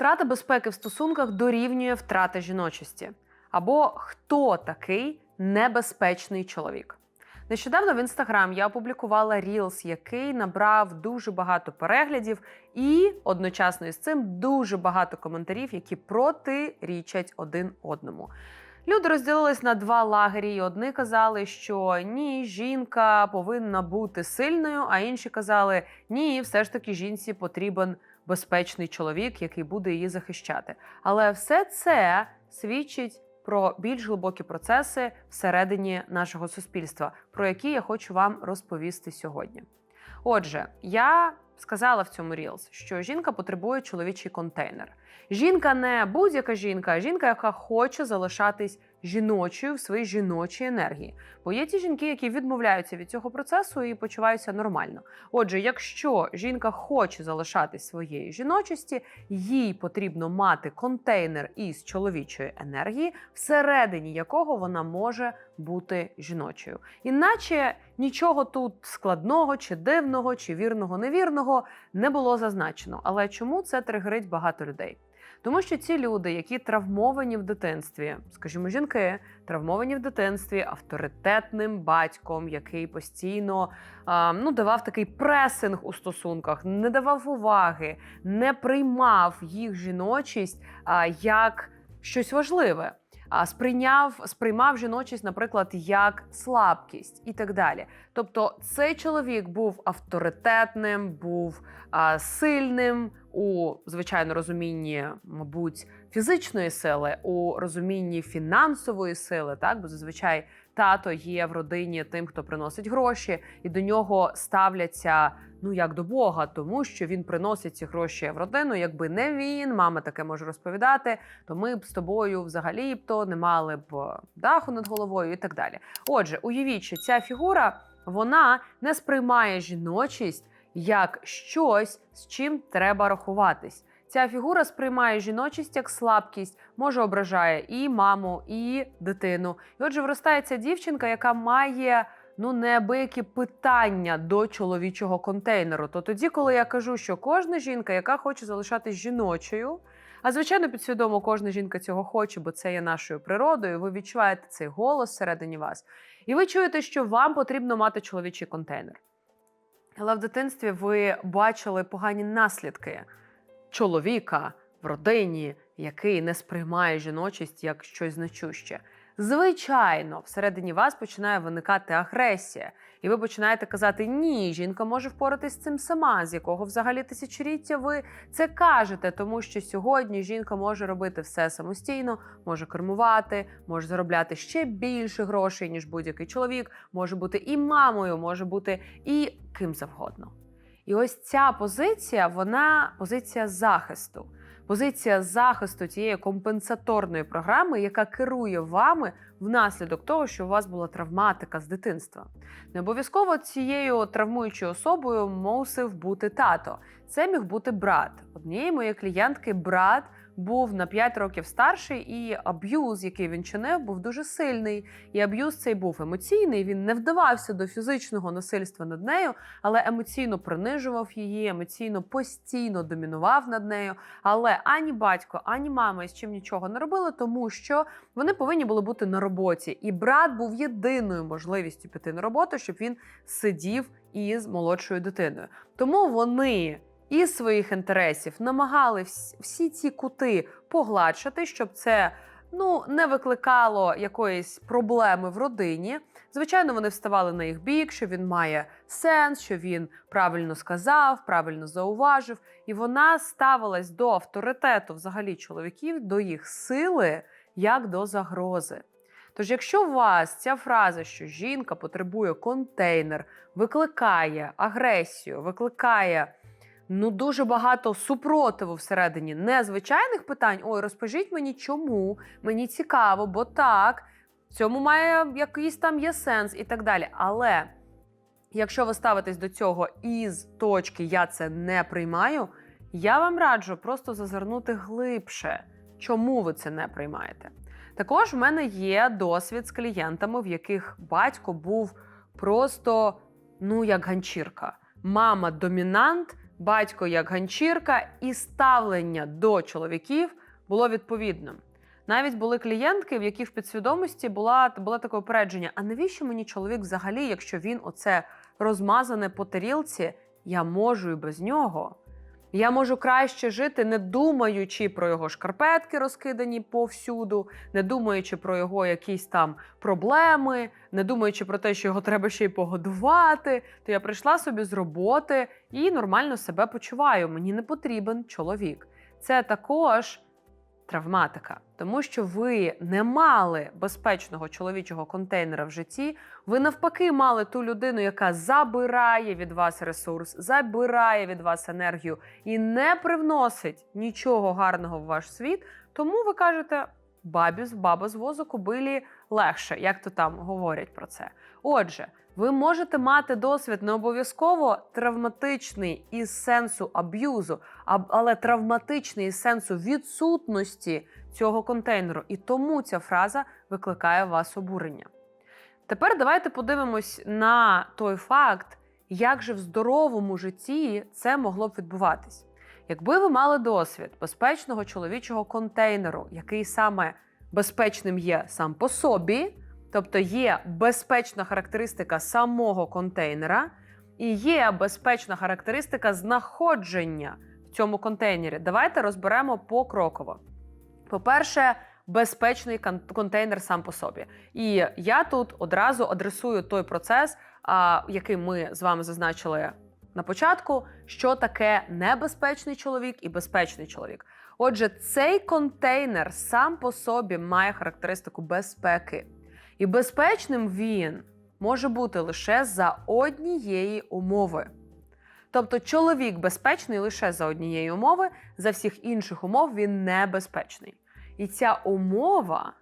Втрата безпеки в стосунках дорівнює втрата жіночості. Або хто такий небезпечний чоловік? Нещодавно в інстаграм я опублікувала Reels, який набрав дуже багато переглядів, і одночасно із цим дуже багато коментарів, які протирічать один одному. Люди розділились на два лагері, і одні казали, що ні, жінка повинна бути сильною, а інші казали, ні, все ж таки жінці потрібен безпечний чоловік, який буде її захищати. Але все це свідчить про більш глибокі процеси всередині нашого суспільства, про які я хочу вам розповісти сьогодні. Отже, я сказала в цьому Reels, що жінка потребує чоловічий контейнер. Жінка не будь-яка жінка, а жінка, яка хоче залишатись жіночою в своїй жіночій енергії. Бо є ті жінки, які відмовляються від цього процесу і почуваються нормально. Отже, якщо жінка хоче залишатись своєю жіночості, їй потрібно мати контейнер із чоловічої енергії, всередині якого вона може бути жіночою. Іначе нічого тут складного, чи дивного, чи вірного, невірного не було зазначено. Але чому це тригерить багато людей? Тому що ці люди, які травмовані в дитинстві, скажімо, жінки, травмовані в дитинстві авторитетним батьком, який постійно а, ну, давав такий пресинг у стосунках, не давав уваги, не приймав їх жіночість а, як щось важливе. Сприйняв, сприймав жіночість, наприклад, як слабкість і так далі. Тобто, цей чоловік був авторитетним, був сильним у звичайно розумінні, мабуть, фізичної сили, у розумінні фінансової сили, так бо зазвичай тато є в родині тим, хто приносить гроші, і до нього ставляться ну як до Бога, тому що він приносить ці гроші в родину. Якби не він, мама таке може розповідати, то ми б з тобою взагалі б то не мали б даху над головою і так далі. Отже, уявіть, що ця фігура вона не сприймає жіночість як щось, з чим треба рахуватись. Ця фігура сприймає жіночість як слабкість, може ображає і маму, і дитину. І отже, виростає ця дівчинка, яка має ну неабиякі питання до чоловічого контейнеру. То тоді, коли я кажу, що кожна жінка, яка хоче залишатись жіночою, а звичайно, підсвідомо кожна жінка цього хоче, бо це є нашою природою. Ви відчуваєте цей голос всередині вас, і ви чуєте, що вам потрібно мати чоловічий контейнер. Але в дитинстві ви бачили погані наслідки чоловіка в родині, який не сприймає жіночість як щось значуще. Звичайно, всередині вас починає виникати агресія, і ви починаєте казати: Ні, жінка може впоратись з цим сама, з якого взагалі тисячоліття ви це кажете, тому що сьогодні жінка може робити все самостійно, може кермувати, може заробляти ще більше грошей, ніж будь-який чоловік, може бути і мамою, може бути і ким завгодно. І ось ця позиція, вона позиція захисту. Позиція захисту тієї компенсаторної програми, яка керує вами внаслідок того, що у вас була травматика з дитинства. Не обов'язково цією травмуючою особою мусив бути тато. Це міг бути брат. Однієї моєї клієнтки брат був на 5 років старший, і аб'юз, який він чинив, був дуже сильний. І аб'юз цей був емоційний. Він не вдавався до фізичного насильства над нею, але емоційно принижував її, емоційно постійно домінував над нею. Але ані батько, ані мама із чим нічого не робили, тому що вони повинні були бути на роботі. І брат був єдиною можливістю піти на роботу, щоб він сидів із молодшою дитиною. Тому вони із своїх інтересів намагали всі ці кути погладшити, щоб це ну не викликало якоїсь проблеми в родині. Звичайно, вони вставали на їх бік, що він має сенс, що він правильно сказав, правильно зауважив, і вона ставилась до авторитету взагалі чоловіків, до їх сили як до загрози. Тож, якщо у вас ця фраза, що жінка потребує контейнер, викликає агресію, викликає ну дуже багато супротиву всередині незвичайних питань. Ой, розкажіть мені, чому мені цікаво, бо так, в цьому має якийсь там є сенс і так далі. Але якщо ви ставитесь до цього із точки Я це не приймаю, я вам раджу просто зазирнути глибше, чому ви це не приймаєте. Також в мене є досвід з клієнтами, в яких батько був просто ну як ганчірка. Мама домінант, батько як ганчірка, і ставлення до чоловіків було відповідним. Навіть були клієнтки, в яких в підсвідомості була, було таке опередження: а навіщо мені чоловік взагалі, якщо він оце розмазане по тарілці, я можу і без нього. Я можу краще жити, не думаючи про його шкарпетки, розкидані повсюду, не думаючи про його якісь там проблеми, не думаючи про те, що його треба ще й погодувати. То я прийшла собі з роботи і нормально себе почуваю. Мені не потрібен чоловік. Це також травматика, тому що ви не мали безпечного чоловічого контейнера в житті. Ви навпаки мали ту людину, яка забирає від вас ресурс, забирає від вас енергію і не привносить нічого гарного в ваш світ. Тому ви кажете. Бабі з баба з возу кобилі легше, як то там говорять про це. Отже, ви можете мати досвід не обов'язково травматичний із сенсу аб'юзу, але травматичний із сенсу відсутності цього контейнеру. І тому ця фраза викликає у вас обурення. Тепер давайте подивимось на той факт, як же в здоровому житті це могло б відбуватись. Якби ви мали досвід безпечного чоловічого контейнеру, який саме безпечним є сам по собі, тобто є безпечна характеристика самого контейнера, і є безпечна характеристика знаходження в цьому контейнері. Давайте розберемо покроково. По-перше, безпечний контейнер сам по собі. І я тут одразу адресую той процес, який ми з вами зазначили на початку, що таке небезпечний чоловік і безпечний чоловік. Отже, цей контейнер сам по собі має характеристику безпеки. І безпечним він може бути лише за однієї умови. Тобто чоловік безпечний лише за однієї умови, за всіх інших умов він небезпечний. І ця умова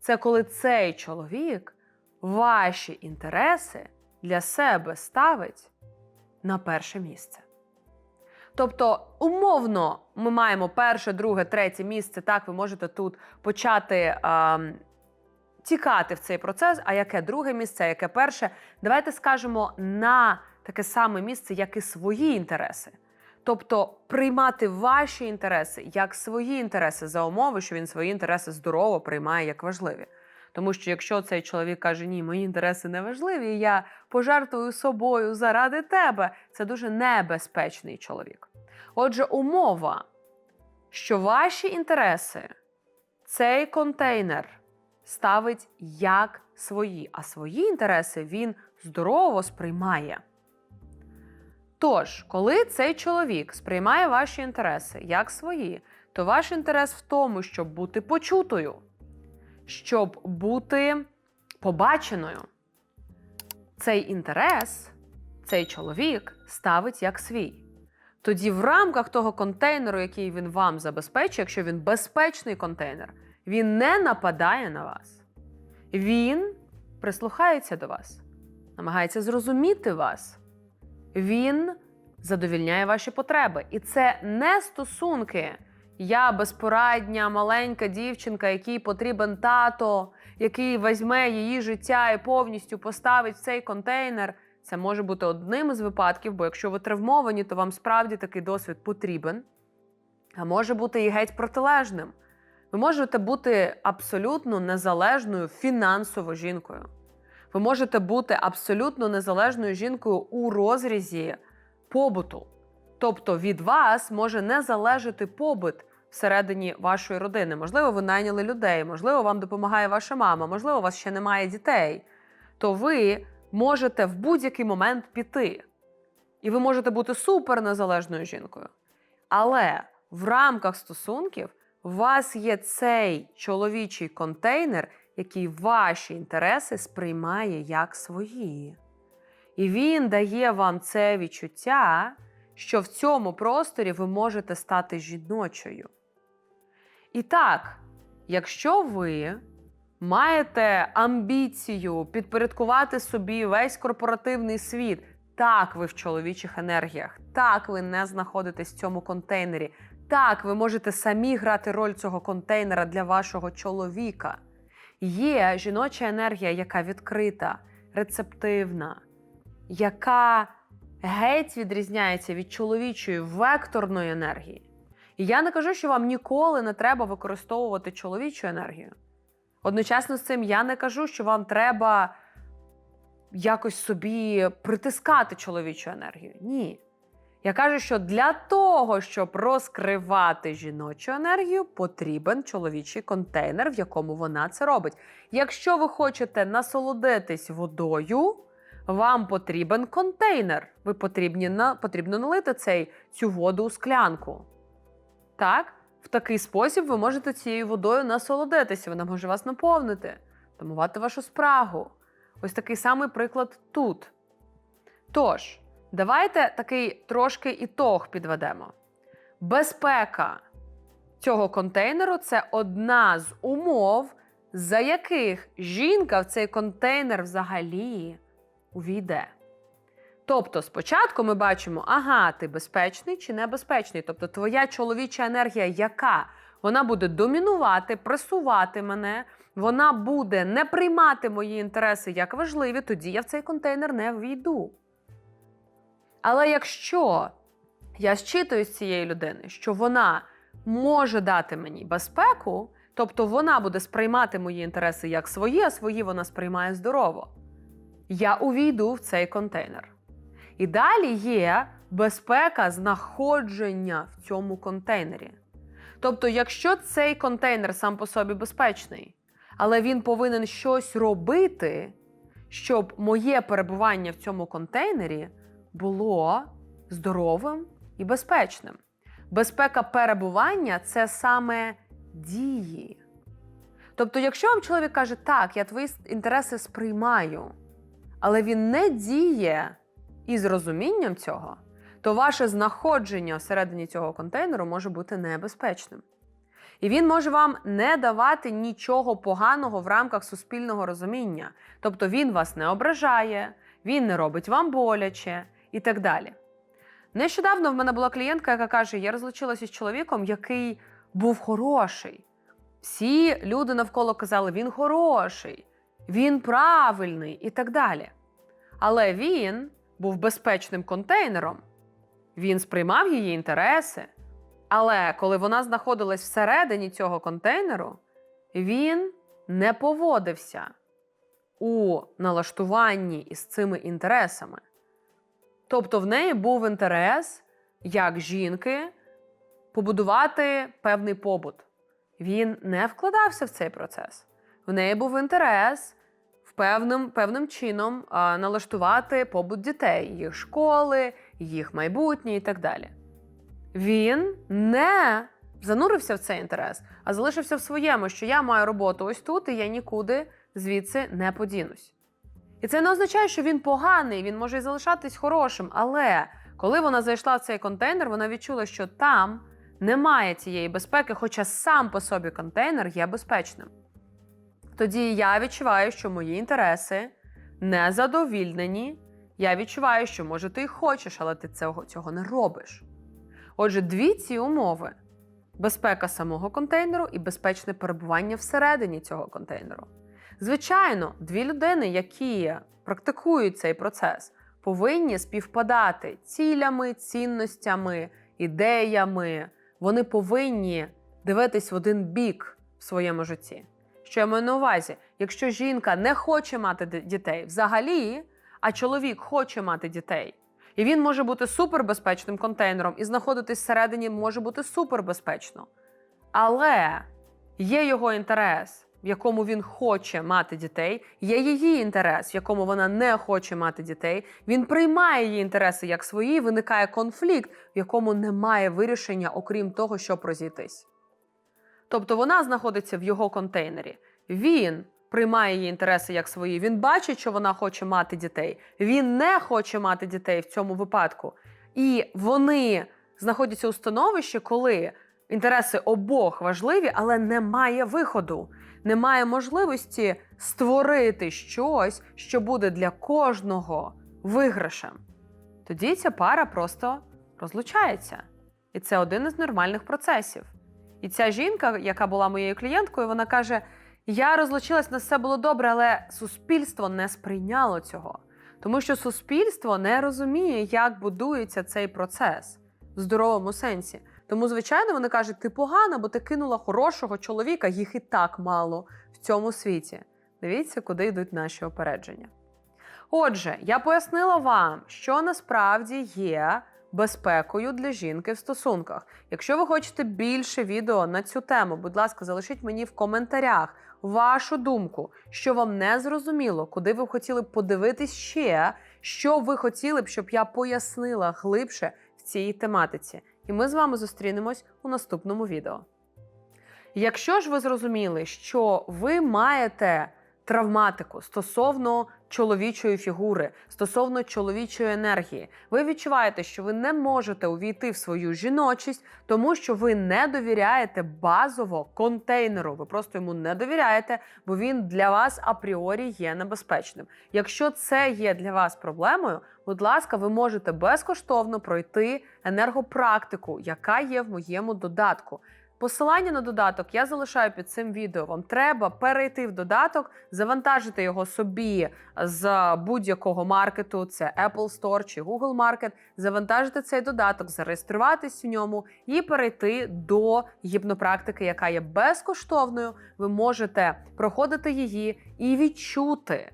це коли цей чоловік ваші інтереси для себе ставить на перше місце. Тобто, умовно, ми маємо перше, друге, третє місце. Так, ви можете тут почати ем, тікати в цей процес. А яке друге місце, яке перше? Давайте скажемо на таке саме місце, як і свої інтереси. Тобто приймати ваші інтереси як свої інтереси за умови, що він свої інтереси здорово приймає як важливі. Тому що якщо цей чоловік каже, ні, мої інтереси не важливі, я пожертвую собою заради тебе, це дуже небезпечний чоловік. Отже, умова, що ваші інтереси цей контейнер ставить як свої, а свої інтереси він здорово сприймає. Тож, коли цей чоловік сприймає ваші інтереси як свої, то ваш інтерес в тому, щоб бути почутою, щоб бути побаченою. Цей інтерес, цей чоловік ставить як свій. Тоді в рамках того контейнеру, який він вам забезпечує, якщо він безпечний контейнер, він не нападає на вас. Він прислухається до вас, намагається зрозуміти вас. Він задовільняє ваші потреби. І це не стосунки. Я безпорадня, маленька дівчинка, якій потрібен тато, який візьме її життя і повністю поставить в цей контейнер. Це може бути одним із випадків, бо якщо ви травмовані, то вам справді такий досвід потрібен. А може бути і геть протилежним. Ви можете бути абсолютно незалежною фінансово жінкою. Ви можете бути абсолютно незалежною жінкою у розрізі побуту. Тобто від вас може не залежати побут всередині вашої родини. Можливо, ви найняли людей, можливо, вам допомагає ваша мама, можливо, у вас ще немає дітей. То ви можете в будь-який момент піти. І ви можете бути супер незалежною жінкою. Але в рамках стосунків у вас є цей чоловічий контейнер, який ваші інтереси сприймає як свої. І він дає вам це відчуття, що в цьому просторі ви можете стати жіночою. І так, якщо ви маєте амбіцію підпорядкувати собі весь корпоративний світ, так ви в чоловічих енергіях, так ви не знаходитесь в цьому контейнері, так ви можете самі грати роль цього контейнера для вашого чоловіка. Є жіноча енергія, яка відкрита, рецептивна, яка геть відрізняється від чоловічої векторної енергії. І я не кажу, що вам ніколи не треба використовувати чоловічу енергію. Одночасно з цим я не кажу, що вам треба якось собі притискати чоловічу енергію. Ні. Я кажу, що для того, щоб розкривати жіночу енергію, потрібен чоловічий контейнер, в якому вона це робить. Якщо ви хочете насолодитись водою, вам потрібен контейнер. Ви потрібні на, потрібно налити цей, цю воду у склянку. Так, в такий спосіб ви можете цією водою насолодитися. Вона може вас наповнити, тамувати вашу спрагу. Ось такий самий приклад тут. Тож, давайте такий трошки ітог підведемо. Безпека цього контейнеру це одна з умов, за яких жінка в цей контейнер взагалі увійде. Тобто, спочатку ми бачимо, ага, ти безпечний чи небезпечний. Тобто, твоя чоловіча енергія, яка вона буде домінувати, пресувати мене, вона буде не приймати мої інтереси як важливі, тоді я в цей контейнер не війду. Але якщо я зчитую з цієї людини, що вона може дати мені безпеку, тобто вона буде сприймати мої інтереси як свої, а свої вона сприймає здорово, я увійду в цей контейнер. І далі є безпека знаходження в цьому контейнері. Тобто, якщо цей контейнер сам по собі безпечний, але він повинен щось робити, щоб моє перебування в цьому контейнері було здоровим і безпечним. Безпека перебування це саме дії. Тобто, якщо вам чоловік каже, так, я твої інтереси сприймаю, але він не діє із розумінням цього, то ваше знаходження всередині цього контейнеру може бути небезпечним. І він може вам не давати нічого поганого в рамках суспільного розуміння. Тобто він вас не ображає, він не робить вам боляче і так далі. Нещодавно в мене була клієнтка, яка каже: я розлучилася з чоловіком, який був хороший. Всі люди навколо казали, він хороший, він правильний і так далі. Але він був безпечним контейнером, він сприймав її інтереси. Але коли вона знаходилась всередині цього контейнеру, він не поводився у налаштуванні із цими інтересами. Тобто в неї був інтерес, як жінки, побудувати певний побут. Він не вкладався в цей процес. В неї був інтерес в певним, певним чином а, налаштувати побут дітей, їх школи, їх майбутнє і так далі. Він не занурився в цей інтерес, а залишився в своєму, що я маю роботу ось тут, і я нікуди звідси не подінусь. І це не означає, що він поганий, він може і залишатись хорошим. Але коли вона зайшла в цей контейнер, вона відчула, що там немає цієї безпеки, хоча сам по собі контейнер є безпечним. Тоді я відчуваю, що мої інтереси не задовільнені. Я відчуваю, що може ти й хочеш, але ти цього, цього не робиш. Отже, дві ці умови: безпека самого контейнеру і безпечне перебування всередині цього контейнеру. Звичайно, дві людини, які практикують цей процес, повинні співпадати цілями, цінностями, ідеями. Вони повинні дивитись в один бік в своєму житті. Що я маю на увазі, якщо жінка не хоче мати дітей взагалі, а чоловік хоче мати дітей, і він може бути супербезпечним контейнером, і знаходитись всередині може бути супербезпечно. Але є його інтерес, в якому він хоче мати дітей, є її інтерес, в якому вона не хоче мати дітей. Він приймає її інтереси як свої, виникає конфлікт, в якому немає вирішення, окрім того, щоб розійтись. Тобто вона знаходиться в його контейнері. Він приймає її інтереси як свої. Він бачить, що вона хоче мати дітей. Він не хоче мати дітей в цьому випадку. І вони знаходяться у становищі, коли інтереси обох важливі, але немає виходу, немає можливості створити щось, що буде для кожного виграшем. Тоді ця пара просто розлучається. І це один із нормальних процесів. І ця жінка, яка була моєю клієнткою, вона каже: Я розлучилась, на все було добре, але суспільство не сприйняло цього. Тому що суспільство не розуміє, як будується цей процес в здоровому сенсі. Тому, звичайно, вони кажуть, ти погана, бо ти кинула хорошого чоловіка, їх і так мало в цьому світі. Дивіться, куди йдуть наші опередження. Отже, я пояснила вам, що насправді є безпекою для жінки в стосунках. Якщо ви хочете більше відео на цю тему, будь ласка, залишіть мені в коментарях вашу думку, що вам не зрозуміло, куди ви хотіли б подивитись ще, що ви хотіли б, щоб я пояснила глибше в цій тематиці. І ми з вами зустрінемось у наступному відео. Якщо ж ви зрозуміли, що ви маєте травматику стосовно чоловічої фігури, стосовно чоловічої енергії, ви відчуваєте, що ви не можете увійти в свою жіночість, тому що ви не довіряєте базово контейнеру. Ви просто йому не довіряєте, бо він для вас апріорі є небезпечним. Якщо це є для вас проблемою, будь ласка, ви можете безкоштовно пройти енергопрактику, яка є в моєму додатку. Посилання на додаток я залишаю під цим відео. Вам треба перейти в додаток, завантажити його собі з будь-якого маркету, це Apple Store чи Google Market, завантажити цей додаток, зареєструватись у ньому і перейти до гіпнопрактики, яка є безкоштовною. Ви можете проходити її і відчути,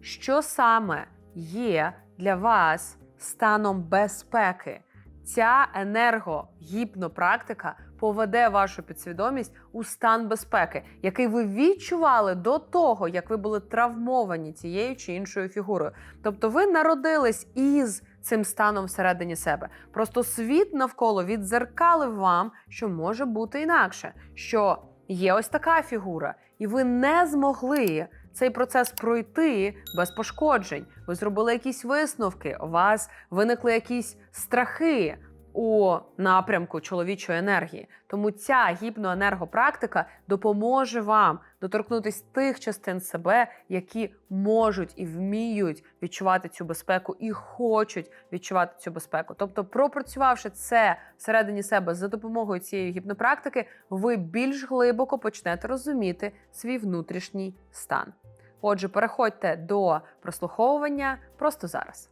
що саме є для вас станом безпеки. Ця енергогіпнопрактика поведе вашу підсвідомість у стан безпеки, який ви відчували до того, як ви були травмовані цією чи іншою фігурою. Тобто ви народились із цим станом всередині себе. Просто світ навколо віддзеркалив вам, що може бути інакше, що є ось така фігура, і ви не змогли. Цей процес пройти без пошкоджень. Ви зробили якісь висновки, у вас виникли якісь страхи у напрямку чоловічої енергії. Тому ця гіпноенергопрактика допоможе вам доторкнутися тих частин себе, які можуть і вміють відчувати цю безпеку і хочуть відчувати цю безпеку. Тобто, пропрацювавши це всередині себе за допомогою цієї гіпнопрактики, ви більш глибоко почнете розуміти свій внутрішній стан. Отже, переходьте до прослуховування просто зараз.